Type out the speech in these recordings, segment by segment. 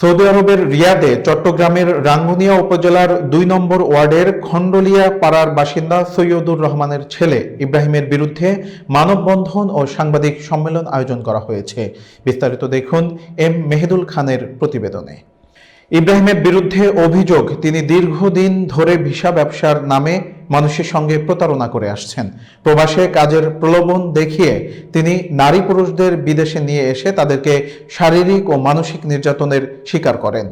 Saudi আরবের রিয়াদে চট্টগ্রামের রাঙ্গুনিয়া উপজেলার দুই নম্বর ওয়ার্ডের খন্ডলিয়া পাড়ার বাসিন্দা সৈয়দুর রহমানের ছেলে ইব্রাহিমের বিরুদ্ধে মানববন্ধন ও সাংবাদিক সম্মেলন আয়োজন করা হয়েছে। বিস্তারিত দেখুন এম মেহেদুল খানের প্রতিবেদনে। ইব্রাহিমের বিরুদ্ধে অভিযোগ, তিনি দীর্ঘদিন ধরে ভিসা ব্যবসার নামে মানুষের সঙ্গে প্রতারণা করে আসছেন। প্রবাসে কাজের প্রলোভন দেখিয়ে তিনি নারী পুরুষদের বিদেশে নিয়ে এসে তাদেরকে শারীরিক ও মানসিক নির্যাতনের শিকার করেন।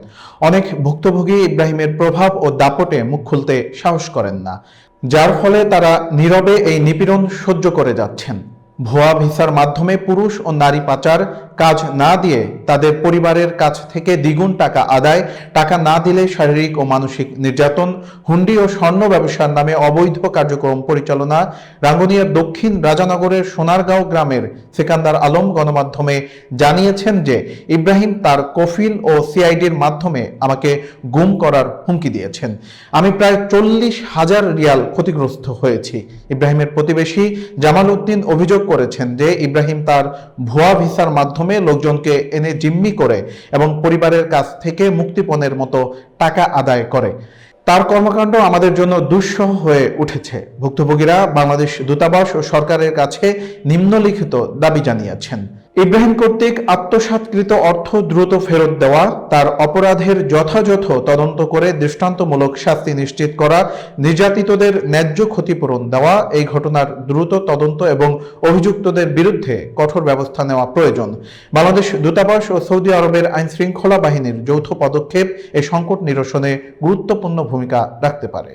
অনেক ভুক্তভোগী ইব্রাহিমের প্রভাব ও দাপটে মুখ খুলতে সাহস করেন না, যার ফলে তারা নীরবে এই নিপীড়ন সহ্য করে যাচ্ছেন। ভুয়া ভিসার মাধ্যমে পুরুষ ও নারী পাচার কাজ না দিয়ে তাদের পরিবারের কাছ থেকে দ্বিগুণ টাকা আদায়, টাকা না দিলে শারীরিক ও মানসিক নির্যাতন, হুন্ডি ও স্বর্ণ ব্যবসার নামে অবৈধ কার্যক্রম পরিচালনা, রাঙ্গুনিয়ার দক্ষিণ রাজানগরের সোনারগাঁও গ্রামের সেকান্দার আলম গণমাধ্যমে জানিয়েছেন যে, ইব্রাহিম তার কফিল ও সিআইডির মাধ্যমে আমাকে গুম করার হুমকি দিয়েছেন। আমি প্রায় চল্লিশ হাজার রিয়াল ক্ষতিগ্রস্ত হয়েছি। ইব্রাহিমের প্রতিবেশী জামাল উদ্দিন অভিযোগ করেছেন যে, ইব্রাহিম তার ভুয়া ভিসার মাধ্যমে লোকজনকে এনে জিম্মি করে এবং পরিবারের কাছ থেকে মুক্তিপণের মতো টাকা আদায় করে। তার কর্মকাণ্ড আমাদের জন্য দুঃসহ হয়ে উঠেছে। ভুক্তভোগীরা বাংলাদেশ দূতাবাস ও সরকারের কাছে নিম্নলিখিত দাবি জানিয়েছেন। ইব্রাহিম কর্তৃক আত্মসাৎকৃত অর্থ দ্রুত ফেরত দেওয়া, তার অপরাধের যথাযথ তদন্ত করে দৃষ্টান্তমূলক শাস্তি নিশ্চিত করা, নির্যাতিতদের ন্যায্য ক্ষতিপূরণ দেওয়া, এই ঘটনার দ্রুত তদন্ত এবং অভিযুক্তদের বিরুদ্ধে কঠোর ব্যবস্থা নেওয়া প্রয়োজন। বাংলাদেশ দূতাবাস ও সৌদি আরবের আইন শৃঙ্খলা বাহিনীর যৌথ পদক্ষেপ এই সংকট নিরসনে গুরুত্বপূর্ণ ভূমিকা রাখতে পারে।